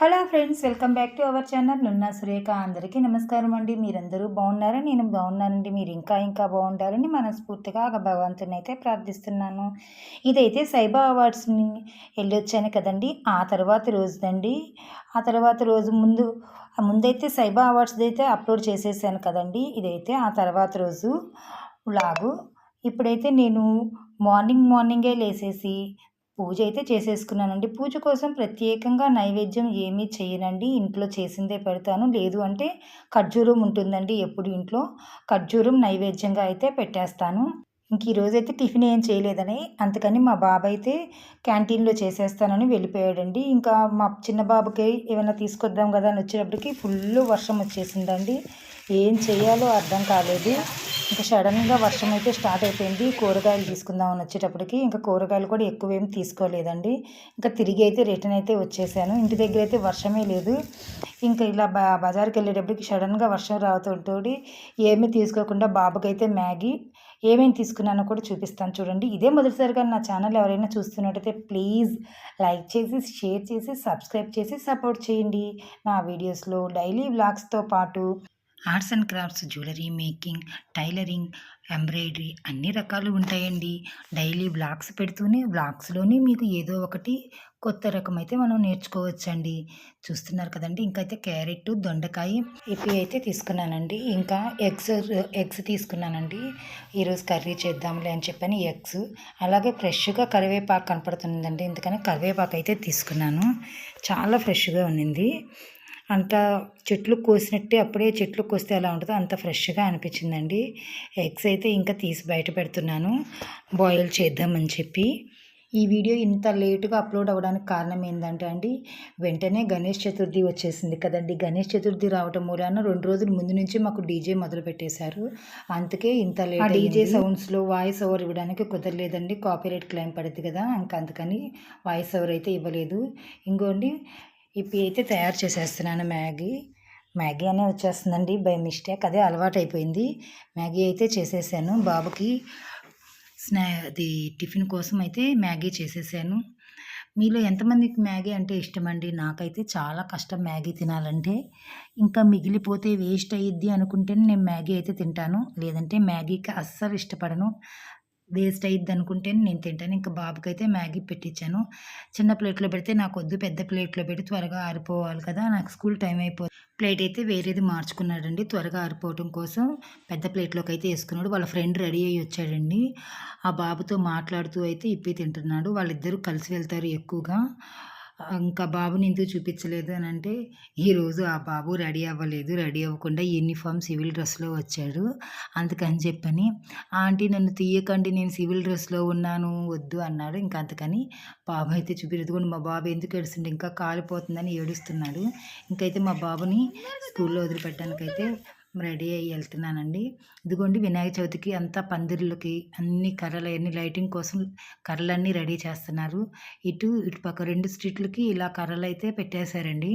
Hello friends welcome back to our channel. Nunna Surekha అందరికీ నమస్కారం అండి. మీరందరూ బాగున్నారా? నేను బాగున్నానండి. మీరు ఇంకా ఇంకా బాగుండాలని మనస్ఫూర్తిగా ఒక భగవంతుని అయితే ప్రార్థిస్తున్నాను. ఇదైతే సైబా అవార్డ్స్ని వెళ్ళొచ్చాను కదండి. ఆ తర్వాత రోజుదండి. ఆ తర్వాత రోజు ముందు ముందైతే సైబా అవార్డ్స్ అయితే అప్లోడ్ చేసేసాను కదండి. ఇదైతే ఆ తర్వాత రోజు లాగు. ఇప్పుడైతే నేను మార్నింగ్ మార్నింగే లేసేసి పూజ అయితే చేసేసుకున్నానండి. పూజ కోసం ప్రత్యేకంగా నైవేద్యం ఏమీ చేయనండి. ఇంట్లో చేసిందే పెడతాను. లేదు అంటే ఖర్జూరం ఉంటుందండి ఎప్పుడు ఇంట్లో. ఖర్జూరం నైవేద్యంగా అయితే పెట్టేస్తాను. ఇంక ఈరోజు అయితే టిఫిన్ ఏం చేయలేదని. అందుకని మా బాబు అయితే క్యాంటీన్లో చేసేస్తానని వెళ్ళిపోయాడండి. ఇంకా మా చిన్న బాబుకి ఏమైనా తీసుకొద్దాం కదా అని వచ్చేటప్పటికి ఫుల్ వర్షం వచ్చేసిందండి. ఏం చేయాలో అర్థం కాలేదు. ఇంకా సడన్గా వర్షం అయితే స్టార్ట్ అయిపోయింది. కూరగాయలు తీసుకుందామని వచ్చేటప్పటికి ఇంకా కూరగాయలు కూడా ఎక్కువ ఏమి తీసుకోలేదండి. ఇంకా తిరిగి అయితే రిటర్న్ అయితే వచ్చేసాను. ఇంటి దగ్గర అయితే వర్షమే లేదు. ఇంకా ఇలా బా బజార్కి వెళ్ళేటప్పటికి సడన్గా వర్షం రావడంతో ఏమీ తీసుకోకుండా బాబుకైతే మ్యాగీ ఏమేమి తీసుకున్నానో కూడా చూపిస్తాను చూడండి. ఇదే మొదటిసారిగా నా ఛానల్ ఎవరైనా చూస్తున్నట్టయితే ప్లీజ్ లైక్ చేసి షేర్ చేసి సబ్స్క్రైబ్ చేసి సపోర్ట్ చేయండి. నా వీడియోస్లో డైలీ వ్లాగ్స్తో పాటు arts and crafts jewellery making tailoring embroidery అన్ని రకాలు ఉంటాయండి. డైలీ బ్లాగ్స్ పెడుతూనే బ్లాగ్స్లోనే మీకు ఏదో ఒకటి కొత్త రకం అయితే మనం నేర్చుకోవచ్చండి. చూస్తున్నారు కదండి ఇంకా అయితే క్యారెట్ దొండకాయ ఇవి అయితే తీసుకున్నానండి. ఇంకా ఎగ్స్ ఎగ్స్ తీసుకున్నానండి. ఈరోజు కర్రీ చేద్దాంలే అని చెప్పని ఎగ్స్. అలాగే ఫ్రెష్గా కరివేపాకు కనపడుతుందండి ఎందుకని కరివేపాకు అయితే తీసుకున్నాను. చాలా ఫ్రెష్గా ఉన్నింది. అంత చెట్లు కోసినట్టే అప్పుడే చెట్లు కోస్తే ఎలా ఉంటుందో అంత ఫ్రెష్గా అనిపించిందండి. ఎగ్స్ అయితే ఇంకా తీసి బయట పెడుతున్నాను. బాయిల్ చేద్దామని చెప్పి. ఈ వీడియో ఇంత లేటుగా అప్లోడ్ అవ్వడానికి కారణం ఏంటంటే అండి వెంటనే గణేష్ చతుర్థి వచ్చేసింది కదండి. గణేష్ చతుర్థి రావటం మూలాన రెండు రోజుల ముందు నుంచి మాకు డీజే మొదలు పెట్టేశారు. అందుకే ఇంత లేట్ డీజే సౌండ్స్లో వాయిస్ ఓవర్ ఇవ్వడానికి కుదరలేదండి. కాపీరైట్ క్లైమ్ పడుతుంది కదా ఇంకా అందుకని వాయిస్ ఓవర్ అయితే ఇవ్వలేదు. ఇంకోండి ఇప్పి అయితే తయారు చేసేస్తున్నాను మ్యాగీ. మ్యాగీ అనే వచ్చేస్తుందండి. బై మిస్టేక్ అదే అలవాటు అయిపోయింది మ్యాగీ అయితే చేసేసాను. బాబుకి స్నా అది టిఫిన్ కోసం అయితే మ్యాగీ చేసేసాను. మీలో ఎంతమందికి మ్యాగీ అంటే ఇష్టమండి? నాకైతే చాలా కష్టం మ్యాగీ తినాలంటే. ఇంకా మిగిలిపోతే వేస్ట్ అయ్యిద్ది అనుకుంటేనే నేను మ్యాగీ అయితే తింటాను. లేదంటే మ్యాగీకి అస్సలు ఇష్టపడను. వేస్ట్ అయ్యిద్ది అనుకుంటే నేను తింటాను. ఇంకా బాబుకి అయితే మ్యాగీ పెట్టించాను చిన్న ప్లేట్లో పెడితే నాకు వద్దు పెద్ద ప్లేట్లో పెట్టి త్వరగా ఆరిపోవాలి కదా. నాకు స్కూల్ టైం అయిపోయింది ప్లేట్ అయితే వేరేది మార్చుకున్నాడండి. త్వరగా ఆరిపోవటం కోసం పెద్ద ప్లేట్లోకి అయితే వేసుకున్నాడు. వాళ్ళ ఫ్రెండ్ రెడీ అయ్యి వచ్చాడండి. ఆ బాబుతో మాట్లాడుతూ అయితే ఇప్పి తింటున్నాడు. వాళ్ళిద్దరూ కలిసి వెళ్తారు ఎక్కువగా. ఇంకా బాబుని ఎందుకు చూపించలేదు అని అంటే ఈరోజు ఆ బాబు రెడీ అవ్వలేదు. రెడీ అవ్వకుండా యూనిఫామ్ సివిల్ డ్రెస్లో వచ్చాడు. అందుకని చెప్పని ఆంటీ నన్ను తీయకండి నేను సివిల్ డ్రెస్లో ఉన్నాను వద్దు అన్నాడు. ఇంకా అందుకని బాబు అయితే చూపించదు మా బాబు ఎందుకు ఏడుస్తుండే? ఇంకా కాలిపోతుందని ఏడుస్తున్నాడు. ఇంకైతే మా బాబుని స్కూల్లో వదిలిపెట్టడానికైతే రెడీ అయ్యి వెళ్తున్నానండి. ఇదిగోండి వినాయక చవితికి అంతా పందిర్లకి అన్ని కర్రలు అన్ని లైటింగ్ కోసం కర్రలన్నీ రెడీ చేస్తున్నారు. ఇటు ఇటు పక్క రెండు స్ట్రీట్లకి ఇలా కర్రలు అయితే పెట్టేశారండి.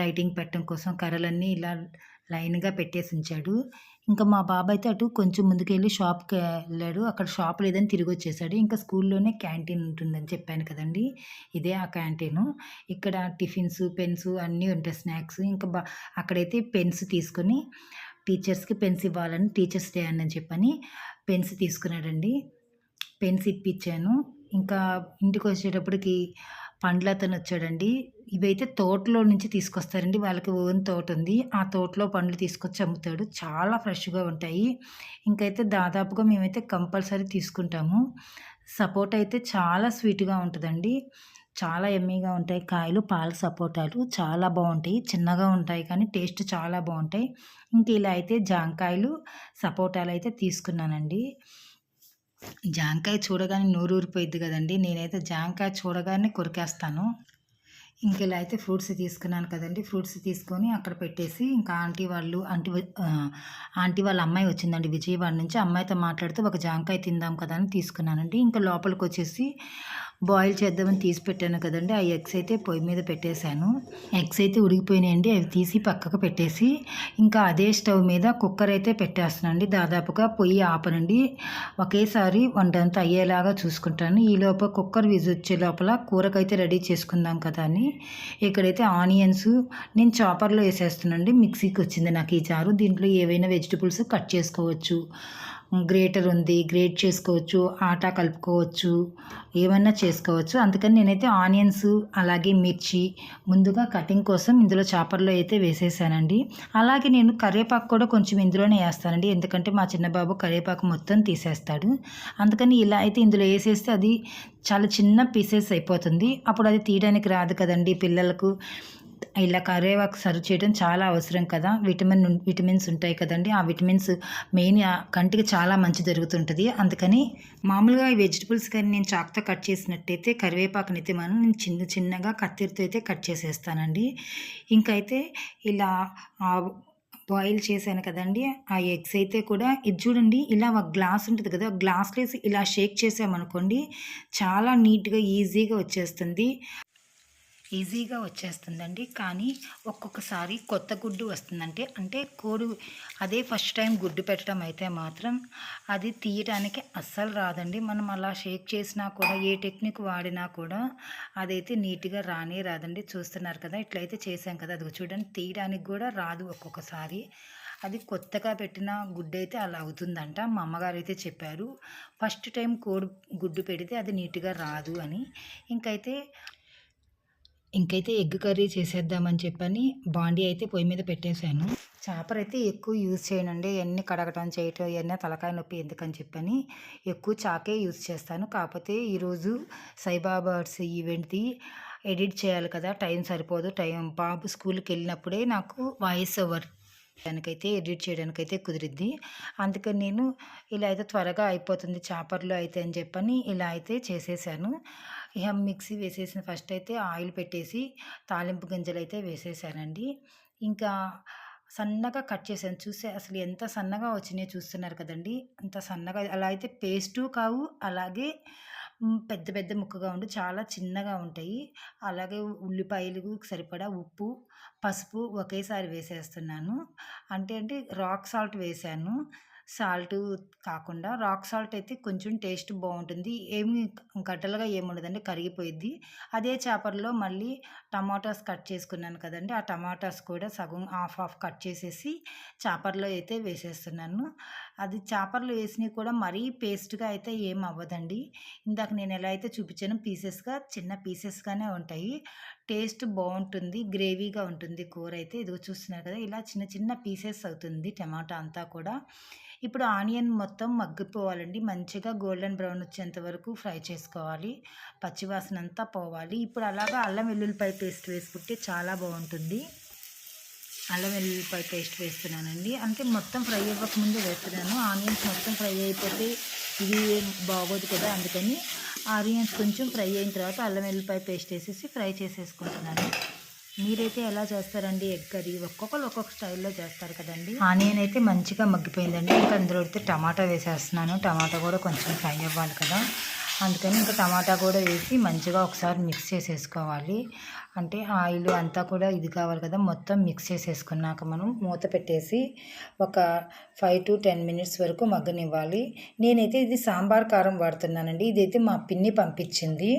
లైటింగ్ పెట్టడం కోసం కర్రలన్నీ ఇలా లైన్గా పెట్టేసి ఉంచాడు. ఇంకా మా బాబాయ్ అయితే అటు కొంచెం ముందుకెళ్ళి షాప్కి వెళ్ళాడు. అక్కడ షాప్ లేదని తిరిగి వచ్చేసాడు. ఇంకా స్కూల్లోనే క్యాంటీన్ ఉంటుందని చెప్పాను కదండి. ఇదే ఆ క్యాంటీను ఇక్కడ టిఫిన్స్ పెన్స్ అన్నీ ఉంటాయి స్నాక్స్ ఇంకా బా అక్కడైతే పెన్స్ తీసుకొని టీచర్స్కి పెన్స్ ఇవ్వాలని టీచర్స్ డే అని చెప్పని పెన్స్ తీసుకున్నాడండి. పెన్స్ ఇప్పించాను. ఇంకా ఇంటికి వచ్చేటప్పటికి పండ్లు అతను వచ్చాడండి. ఇవైతే తోటలో నుంచి తీసుకొస్తారండి. వాళ్ళకి ఓన్ తోట ఉంది. ఆ తోటలో పండ్లు తీసుకొచ్చి అమ్ముతాడు. చాలా ఫ్రెష్గా ఉంటాయి. ఇంకైతే దాదాపుగా మేమైతే కంపల్సరీ తీసుకుంటాము. సపోటా అయితే చాలా స్వీట్గా ఉంటుందండి. చాలా ఎమ్మీగా ఉంటాయి. కాయలు పాల సపోటాలు చాలా బాగుంటాయి. చిన్నగా ఉంటాయి కానీ టేస్ట్ చాలా బాగుంటాయి. ఇంక ఇలా అయితే జాంకాయలు సపోటాలు అయితే తీసుకున్నానండి. జాంకాయ చూడగానే నోరు ఊరిపోయిద్ది కదండి. నేనైతే జాంకాయ చూడగానే కొరికేస్తాను. ఇంక ఇలా అయితే ఫ్రూట్స్ తీసుకున్నాను కదండి. ఫ్రూట్స్ తీసుకొని అక్కడ పెట్టేసి ఇంకా ఆంటీ వాళ్ళు ఆంటీ ఆంటీ వాళ్ళ అమ్మాయి వచ్చిందండి విజయవాడ నుంచి. అమ్మాయితో మాట్లాడుతూ ఒక జాంకాయ తిందాం కదా అని తీసుకున్నానండి. ఇంకా లోపలికి వచ్చేసి బాయిల్ చేద్దామని తీసి పెట్టాను కదండి. ఆ ఎగ్స్ అయితే పొయ్యి మీద పెట్టేశాను. ఎగ్స్ అయితే ఉడికిపోయినాయండి. అవి తీసి పక్కకు పెట్టేసి ఇంకా అదే స్టవ్ మీద కుక్కర్ అయితే పెట్టేస్తానండి దాదాపుగా పొయ్యి ఆపనండి. ఒకేసారి వంట అంతా అయ్యేలాగా చూసుకుంటాను. ఈ లోపల కుక్కర్ విజొచ్చే వచ్చే లోపల కూరకైతే రెడీ చేసుకుందాం కదా అని. ఇక్కడైతే ఆనియన్స్ నేను చాపర్లో వేసేస్తానండి మిక్సీకి వచ్చింది నాకు ఈ చారు. దీంట్లో ఏవైనా వెజిటబుల్స్ కట్ చేసుకోవచ్చు. గ్రేటర్ ఉంది గ్రేట్ చేసుకోవచ్చు ఆటా కలుపుకోవచ్చు ఏమన్నా చేసుకోవచ్చు. అందుకని నేనైతే ఆనియన్స్ అలాగే మిర్చి ముందుగా కటింగ్ కోసం ఇందులో చాపర్లో అయితే వేసేసానండి. అలాగే నేను కరివేపాకు కూడా కొంచెం ఇందులోనే వేస్తానండి. ఎందుకంటే మా చిన్న బాబు కరివేపాకు మొత్తం తీసేస్తాడు. అందుకని ఇలా అయితే ఇందులో వేసేస్తే అది చాలా చిన్న పీసెస్ అయిపోతుంది. అప్పుడు అది తీయడానికి రాదు కదండి పిల్లలకు. ఇలా కరేవాకు సర్వ్ చేయడం చాలా అవసరం కదా. విటమిన్ విటమిన్స్ ఉంటాయి కదండి. ఆ విటమిన్స్ మెయిన్ కంటికి చాలా మంచి జరుగుతుంటుంది. అందుకని మామూలుగా ఈ వెజిటబుల్స్ కానీ నేను చాక్తో కట్ చేసినట్టయితే కరివేపాకుని అయితే మనం నేను చిన్న చిన్నగా కత్తిరితో అయితే కట్ చేసేస్తానండి. ఇంకైతే ఇలా బాయిల్ చేశాను కదండి. ఆ ఎగ్స్ అయితే కూడా ఇది చూడండి ఇలా ఒక గ్లాస్ ఉంటుంది కదా. గ్లాస్లో వేసి ఇలా షేక్ చేసామనుకోండి చాలా నీట్గా ఈజీగా వచ్చేస్తుంది. ఈజీగా వచ్చేస్తుందండి. కానీ ఒక్కొక్కసారి కొత్త గుడ్డు వస్తుందంటే అంటే కోడి అదే ఫస్ట్ టైం గుడ్డు పెట్టడం అయితే మాత్రం అది తీయటానికి అస్సలు రాదండి. మనం అలా షేక్ చేసినా కూడా ఏ టెక్నిక్ వాడినా కూడా అదైతే నీట్గా రానే రాదండి. చూస్తున్నారు కదా ఇట్లయితే చేసాం కదా అది చూడండి తీయడానికి కూడా రాదు ఒక్కొక్కసారి. అది కొత్తగా పెట్టిన గుడ్డు అయితే అలా అవుతుందంట. మా అమ్మగారు అయితే చెప్పారు ఫస్ట్ టైం కోడి గుడ్డు పెడితే అది నీట్గా రాదు అని. ఇంకైతే ఇంకైతే ఎగ్ కర్రీ చేసేద్దామని చెప్పని బాండీ అయితే పొయ్యి మీద పెట్టేశాను. చేపలు అయితే ఎక్కువ యూజ్ చేయనండి. ఎన్ని కడగటం చేయటం ఇవన్నీ తలకాయ నొప్పి ఎందుకని చెప్పని ఎక్కువ చాకే యూజ్ చేస్తాను. కాకపోతే ఈరోజు సైబాబర్డ్స్ ఈవెంట్ది ఎడిట్ చేయాలి కదా టైం సరిపోదు. టైం బాబు స్కూల్కి వెళ్ళినప్పుడే నాకు వాయిస్ ఓవర్ దానికైతే ఎడిట్ చేయడానికైతే కుదిరిద్ది. అందుకని నేను ఇలా అయితే త్వరగా అయిపోతుంది చాపర్లో అయితే అని చెప్పని ఇలా అయితే చేసేసాను ఇక మిక్సీ వేసేసిన ఫస్ట్ అయితే ఆయిల్ పెట్టేసి తాలింపు గింజలు అయితే వేసేసానండి. ఇంకా సన్నగా కట్ చేశాను. చూసే అసలు ఎంత సన్నగా వచ్చినాయో చూస్తున్నారు కదండి. అంత సన్నగా అలా అయితే పేస్టు కావు అలాగే పెద్ద పెద్ద ముక్కగా ఉండి చాలా చిన్నగా ఉంటాయి. అలాగే ఉల్లిపాయలు సరిపడా ఉప్పు పసుపు ఒకేసారి వేసేస్తున్నాను. అంటే అంటే రాక్ సాల్ట్ వేసాను. సాల్ట్ కాకుండా రాక్ సాల్ట్ అయితే కొంచెం టేస్ట్ బాగుంటుంది. ఏమి గడ్డలుగా ఏముండదండి కరిగిపోయిద్ది. అదే చేపల్లో మళ్ళీ టమాటాస్ కట్ చేసుకున్నాను కదండి ఆ టమాటాస్ కూడా సగం హాఫ్ హాఫ్ కట్ చేసేసి చేపల్లో అయితే వేసేస్తున్నాను. అది చేపలు వేసినవి కూడా మరీ పేస్ట్గా అయితే ఏం అవ్వదండి. ఇందాక నేను ఎలా అయితే చూపించాను పీసెస్గా చిన్న పీసెస్గానే ఉంటాయి. టేస్ట్ బాగుంటుంది గ్రేవీగా ఉంటుంది కూర అయితే. ఇదిగో చూస్తున్నారు కదా ఇలా చిన్న చిన్న పీసెస్ అవుతుంది టమాటా అంతా కూడా. ఇప్పుడు ఆనియన్ మొత్తం మగ్గిపోవాలండి. మంచిగా గోల్డెన్ బ్రౌన్ వచ్చేంత వరకు ఫ్రై చేసుకోవాలి. పచ్చివాసన అంతా పోవాలి. ఇప్పుడు అలాగా అల్లం వెల్లుల్లిపాయ పేస్ట్ వేసుకుంటే చాలా బాగుంటుంది. అల్లం వెల్లుల్లిపాయ పేస్ట్ వేస్తున్నానండి. అంటే మొత్తం ఫ్రై అవ్వకముందే వేస్తున్నాను. ఆనియన్స్ మొత్తం ఫ్రై అయిపోతే ఇది బాగోదు కదా అందుకని ఆనియన్స్ కొంచెం ఫ్రై అయిన తర్వాత అల్లం వెల్లుల్లిపాయ పేస్ట్ వేసేసి ఫ్రై చేసేసుకుంటున్నాను. మీరైతే ఎలా చేస్తారండి ఎగ్ కర్రీ? ఒక్కొక్కరు ఒక్కొక్క స్టైల్లో చేస్తారు కదండి. ఆనియన్ అయితే మంచిగా మగ్గిపోయిందండి. ఇంకా అందులో అయితే టమాటా వేసేస్తున్నాను. టమాటా కూడా కొంచెం ఫ్రై అవ్వాలి కదా. అందుకని ఇంకా టమాటా కూడా వేసి మంచిగా ఒకసారి మిక్స్ చేసేసుకోవాలి. అంటే ఆయిల్ అంతా కూడా ఇది కావాలి కదా మొత్తం మిక్స్ చేసేసుకున్నాక మనం మూత పెట్టేసి ఒక ఫైవ్ టు టెన్ మినిట్స్ వరకు మగ్గనివ్వాలి. నేనైతే ఇది సాంబార్ కారం వాడుతున్నానండి. ఇదైతే మా పిన్ని పంపించింది.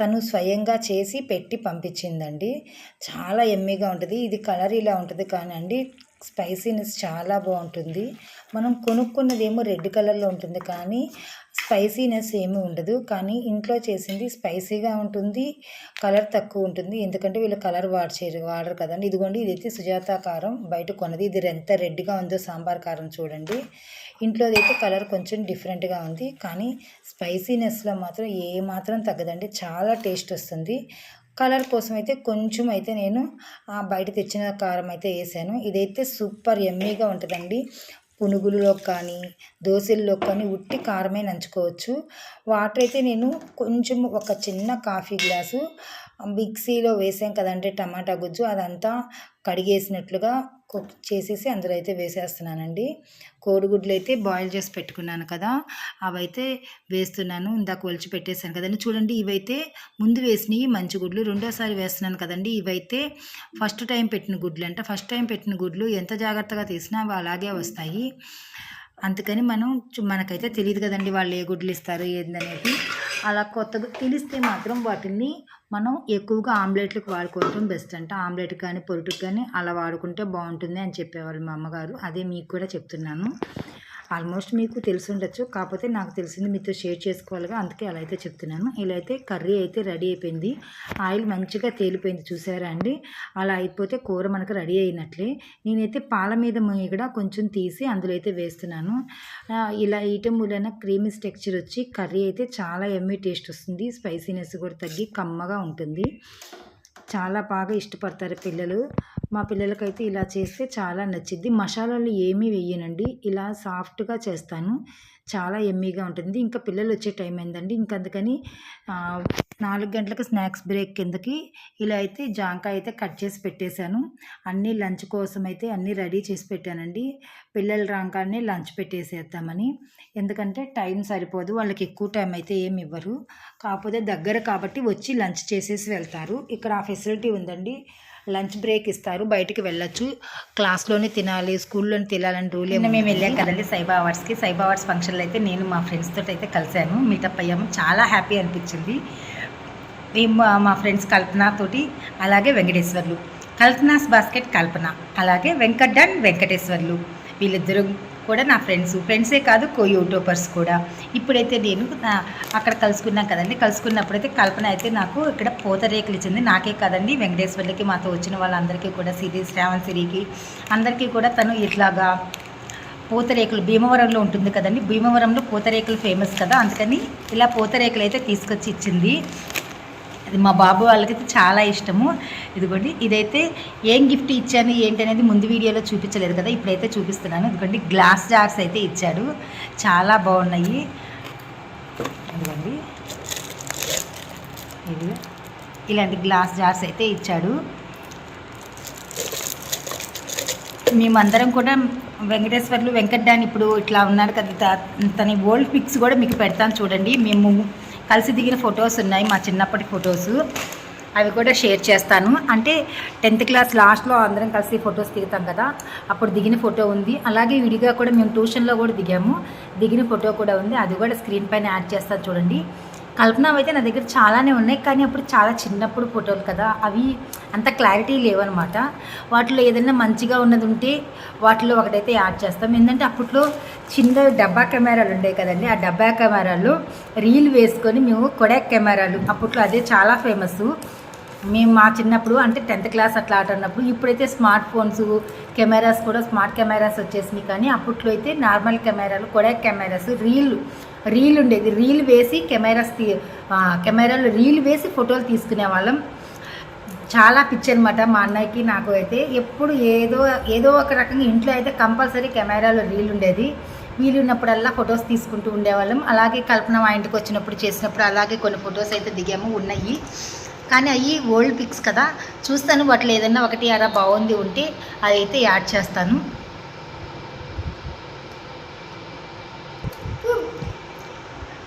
తను స్వయంగా చేసి పెట్టి పంపించిందండి. చాలా ఎమ్మిగా ఉంటుంది. ఇది కలర్ ఇలా ఉంటుంది కానీ అండి స్పైసీనెస్ చాలా బాగుంటుంది. మనం కొనుక్కున్నదేమో రెడ్ కలర్లో ఉంటుంది కానీ స్పైసీనెస్ ఏమీ ఉండదు. కానీ ఇంట్లో చేసింది స్పైసీగా ఉంటుంది. కలర్ తక్కువ ఉంటుంది. ఎందుకంటే వీళ్ళు కలర్ వాడచేరు వాడరు కదండి. ఇదిగోండి ఇదైతే సుజాత కారం. బయట కొన్నది. ఇది ఎంత రెడ్గా ఉందో సాంబార్ కారం చూడండి. ఇంట్లో అయితే కలర్ కొంచెం డిఫరెంట్గా ఉంది. కానీ స్పైసీనెస్లో మాత్రం ఏ మాత్రం తగ్గదండి. చాలా టేస్ట్ వస్తుంది. కలర్ కోసం అయితే కొంచెం అయితే నేను బయట తెచ్చిన కారం అయితే వేసాను. ఇదైతే సూపర్ ఎమ్మీగా ఉంటుందండి. పునుగులలో కానీ దోశల్లో కానీ ఉట్టి కారమే నంచుకోవచ్చు. వాటర్ అయితే నేను కొంచెం ఒక చిన్న కాఫీ గ్లాసు మిక్సీలో వేసాం కదంటే టమాటా గుజ్జు అదంతా కడిగేసినట్లుగా చేసేసి అందులో అయితే వేసేస్తున్నానండి. కోడిగుడ్లు అయితే బాయిల్ చేసి పెట్టుకున్నాను కదా అవైతే వేస్తున్నాను. ఇందాక ఒలిచి పెట్టేశాను కదండి. చూడండి ఇవైతే ముందు వేసినవి మంచి గుడ్లు. రెండోసారి వేస్తున్నాను కదండి. ఇవైతే ఫస్ట్ టైం పెట్టిన గుడ్లు అంటే ఫస్ట్ టైం పెట్టిన గుడ్లు ఎంత జాగ్రత్తగా తీసినా అవి అలాగే వస్తాయి. అందుకని మనం మనకైతే తెలియదు కదండి వాళ్ళు ఏ గుడ్లు ఇస్తారు ఏందనేది. అలా కొత్తగా తెలిస్తే మాత్రం వాటిని మనం ఎక్కువగా ఆమ్లెట్లకు వాడుకోవటం బెస్ట్ అంట. ఆమ్లెట్ కానీ పొరుటుకు కానీ అలా వాడుకుంటే బాగుంటుంది అని చెప్పేవాళ్ళు మా అమ్మగారు. అదే మీకు కూడా చెప్తున్నాను. ఆల్మోస్ట్ మీకు తెలిసి ఉండొచ్చు. కాకపోతే నాకు తెలిసింది మీతో షేర్ చేసుకోవాలిగా. అందుకే అలా అయితే చెప్తున్నాను. ఇలా అయితే కర్రీ అయితే రెడీ అయిపోయింది. ఆయిల్ మంచిగా తేలిపోయింది. చూసారా అండి? అలా అయిపోతే కూర మనకు రెడీ అయినట్లే. నేనైతే పాల మీద కూడా కొంచెం తీసి అందులో అయితే వేస్తున్నాను. ఇలా వేయటం వలన క్రీమీ టెక్స్చర్ వచ్చి కర్రీ అయితే చాలా ఎమ్మీ టేస్ట్ వస్తుంది. స్పైసీనెస్ కూడా తగ్గి కమ్మగా ఉంటుంది. చాలా బాగా ఇష్టపడతారు పిల్లలు. మా పిల్లలకైతే ఇలా చేస్తే చాలా నచ్చిద్ది. మసాలాలు ఏమీ వేయనండి. ఇలా సాఫ్ట్గా చేస్తాను. చాలా ఎమ్మీగా ఉంటుంది. ఇంకా పిల్లలు వచ్చే టైం అయిందండి. ఇంకా అందుకని నాలుగు గంటలకు స్నాక్స్ బ్రేక్ కిందకి ఇలా అయితే జాంకాయ అయితే కట్ చేసి పెట్టేశాను. అన్నీ లంచ్ కోసం అయితే అన్నీ రెడీ చేసి పెట్టానండి. పిల్లలు రాగానే లంచ్ పెట్టేసేద్దామని. ఎందుకంటే టైం సరిపోదు. వాళ్ళకి ఎక్కువ టైం అయితే ఏమి ఇవ్వరు. కాకపోతే దగ్గర కాబట్టి వచ్చి లంచ్ చేసేసి వెళ్తారు. ఇక్కడ ఆ ఫెసిలిటీ ఉందండి. లంచ్ బ్రేక్ ఇస్తారు బయటికి వెళ్ళొచ్చు. క్లాస్లోనే తినాలి స్కూల్లోనే తినాలని రూల్ నిన్న మేము వెళ్ళాం కదండి సైబా అవార్డ్స్కి సైబా అవార్డ్స్ ఫంక్షన్లో అయితే నేను మా ఫ్రెండ్స్ తోటి అయితే కలిశాను మీటప్ అయ్యాము. చాలా హ్యాపీ అనిపించింది. మేము మా- మా ఫ్రెండ్స్ కల్పన తోటి అలాగే వెంకటేశ్వర్లు. కల్పనాస్ బాస్కెట్ కల్పన. అలాగే వెంకట్ అండ్ వెంకటేశ్వర్లు. వీళ్ళిద్దరూ కూడా నా ఫ్రెండ్స్ ఫ్రెండ్సే కాదు కో యూట్యూబర్స్ కూడా. ఇప్పుడైతే నేను నా- అక్కడ కలుసుకున్నాం కదండి. కలుసుకున్నప్పుడైతే కల్పన అయితే నాకు ఇక్కడ పూతరేకులు ఇచ్చింది. నాకే కదండి వెంకటేశ్వర్లకి మాతో వచ్చిన వాళ్ళందరికీ కూడా సిరి శ్రావణ్ సిరికి. అందరికీ కూడా తను ఇట్లాగా పూతరేకులు భీమవరంలో ఉంటుంది కదండి. భీమవరంలో పూతరేకులు ఫేమస్ కదా. అందుకని ఇలా పూతరేకులు అయితే తీసుకొచ్చి ఇచ్చింది. అది మా బాబు వాళ్ళకైతే చాలా ఇష్టము. ఇదిగోండి ఇదైతే ఏం గిఫ్ట్ ఇచ్చాను ఏంటి అనేది ముందు వీడియోలో చూపించలేదు కదా ఇప్పుడైతే చూపిస్తున్నాను. ఇదిగోండి గ్లాస్ జార్స్ అయితే ఇచ్చాడు. చాలా బాగున్నాయి. ఇదిగోండి. ఇది ఇలాంటి గ్లాస్ జార్స్ అయితే ఇచ్చాడు. మేమందరం కూడా వెంకటేశ్వర్లు వెంకట్డాన్ ఇప్పుడు ఇట్లా ఉన్నాడు కదా త- తన ఓల్డ్ పిక్స్ కూడా మీకు పెడతాను చూడండి. మేము కలిసి దిగిన ఫొటోస్ ఉన్నాయి మా చిన్నప్పటి ఫొటోస్. అవి కూడా షేర్ చేస్తాను. అంటే టెన్త్ క్లాస్ లాస్ట్లో అందరం కలిసి ఫొటోస్ దిగుతాం కదా అప్పుడు దిగిన ఫోటో ఉంది. అలాగే విడిగా కూడా మేము ట్యూషన్లో కూడా దిగాము. దిగిన ఫోటో కూడా ఉంది. అది కూడా స్క్రీన్ పైన యాడ్ చేస్తాను చూడండి. కల్పన అయితే నా దగ్గర చాలానే ఉన్నాయి కానీ అప్పుడు చాలా చిన్నప్పుడు ఫోటోలు కదా అవి అంత క్లారిటీ లేవన్నమాట. వాటిలో ఏదైనా మంచిగా ఉన్నది ఉంటే వాటిలో ఒకటైతే యాడ్ చేస్తాం. ఏంటంటే అప్పట్లో చిన్న డబ్బా కెమెరాలు ఉండేవి కదండి ఆ డబ్బా కెమెరాలు రీల్ వేసుకొని మేము కొడాక్ కెమెరాలు అప్పట్లో అదే చాలా ఫేమస్. మేము మా చిన్నప్పుడు అంటే టెన్త్ క్లాస్ అట్లా ఆటన్నప్పుడు ఇప్పుడైతే స్మార్ట్ ఫోన్స్ కెమెరాస్ కూడా స్మార్ట్ కెమెరాస్ వచ్చేసినాయి కానీ అప్పట్లో అయితే నార్మల్ కెమెరాలు కొడాక్ కెమెరాస్ రీల్ రీల్ ఉండేది. రీల్ వేసి కెమెరాస్ తీ కెమెరాలో రీల్ వేసి ఫోటోలు తీసుకునే వాళ్ళం చాలా పిచ్చి అనమాట మా అన్నయ్యకి నాకు అయితే. ఎప్పుడు ఏదో ఏదో ఒక రకంగా ఇంట్లో అయితే కంపల్సరీ కెమెరాలో రీల్ ఉండేది. వీలు ఉన్నప్పుడల్లా ఫొటోస్ తీసుకుంటూ ఉండేవాళ్ళం. అలాగే కల్పన మా ఇంటికి వచ్చినప్పుడు చేసినప్పుడు అలాగే కొన్ని ఫొటోస్ అయితే దిగాము ఉన్నాయి. కానీ అవి ఓల్డ్ పిక్స్ కదా. చూస్తాను వాటిలో ఏదైనా ఒకటి అలా బాగుంది ఉంటే అదైతే యాడ్ చేస్తాను.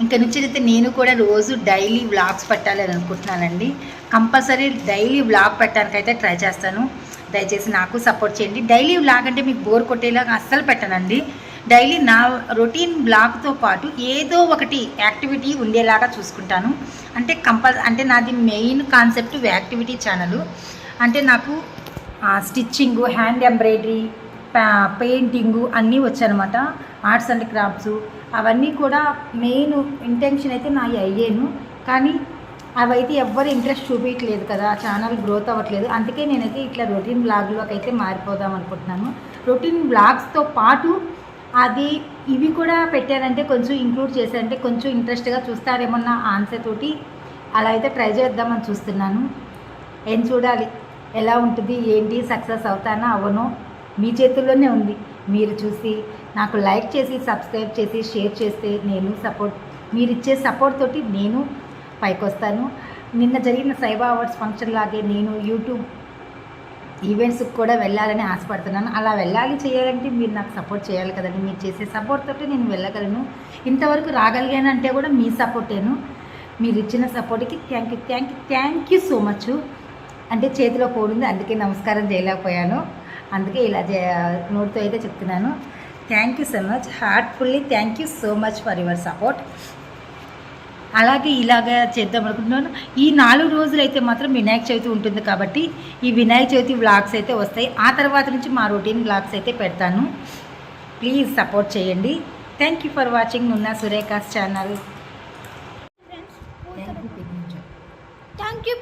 ఇంకా నుంచి అయితే నేను కూడా రోజు డైలీ వ్లాగ్స్ పెట్టాలని అనుకుంటున్నానండి. కంపల్సరీ డైలీ వ్లాగ్ పెట్టడానికైతే ట్రై చేస్తాను. దయచేసి నాకు సపోర్ట్ చేయండి. డైలీ వ్లాగ్ అంటే మీకు బోర్ కొట్టేలాగా అస్సలు పెట్టనండి. డైలీ నా రొటీన్ బ్లాగ్తో పాటు ఏదో ఒకటి యాక్టివిటీ ఉండేలాగా చూసుకుంటాను. అంటే కంపల్ అంటే నాది మెయిన్ కాన్సెప్ట్ యాక్టివిటీ ఛానల్. అంటే నాకు స్టిచ్చింగు హ్యాండ్ ఎంబ్రాయిడరీ పెయింటింగు అన్నీ వచ్చానమాట. Arts and crafts. అవన్నీ కూడా మెయిన్ ఇంటెన్షన్ అయితే నా అయ్యాను. కానీ అవైతే ఎవ్వరు ఇంట్రెస్ట్ చూపించట్లేదు కదా. ఛానల్ గ్రోత్ అవ్వట్లేదు. అందుకే నేనైతే ఇట్లా రొటీన్ బ్లాగ్లోకి అయితే మారిపోదాం అనుకుంటున్నాను. రొటీన్ బ్లాగ్స్తో పాటు అది ఇవి కూడా పెట్టారంటే కొంచెం ఇంక్లూడ్ చేశారంటే కొంచెం ఇంట్రెస్ట్గా చూస్తారేమన్న ఆన్సర్ తోటి అలా అయితే ట్రై చేద్దామని చూస్తున్నాను. ఏం చూడాలి? ఎలా ఉంటుంది? ఏంటి? సక్సెస్ అవుతానా? అవనో మీ చేతుల్లోనే ఉంది. మీరు చూసి నాకు లైక్ చేసి సబ్స్క్రైబ్ చేసి షేర్ చేస్తే నేను సపోర్ట్ మీరు ఇచ్చే సపోర్ట్ తోటి నేను పైకొస్తాను. నిన్న జరిగిన సైబా అవార్డ్స్ ఫంక్షన్ లాగే నేను యూట్యూబ్ ఈవెంట్స్కి కూడా వెళ్ళాలని ఆశపడుతున్నాను. అలా వెళ్ళాలి చేయాలంటే మీరు నాకు సపోర్ట్ చేయాలి కదండి. మీరు చేసే సపోర్ట్ తోటి నేను వెళ్ళగలను. ఇంతవరకు రాగలిగానంటే కూడా మీ సపోర్టేను. మీరు ఇచ్చిన సపోర్ట్కి thank you thank you thank you so much. అంటే చేతిలో పోడింది అందుకే నమస్కారం చేయలేకపోయాను. అందుకే ఇలా నోటితో అయితే చెప్తున్నాను. Thank you so much heartfully thank you so much for your support అలాగే ఇలాగ చేద్దాం అనుకుంటున్నాను. ఈ నాలుగు రోజులు అయితే మాత్రం వినాయక చవితి ఉంటుంది కాబట్టి ఈ వినాయక చవితి వ్లాగ్స్ అయితే వస్తాయి. ఆ తర్వాత నుంచి మా రొటీన్ వ్లాగ్స్ అయితే పెడతాను. ప్లీజ్ సపోర్ట్ చేయండి. Thank you for watching Nunna Surekha's channel thank you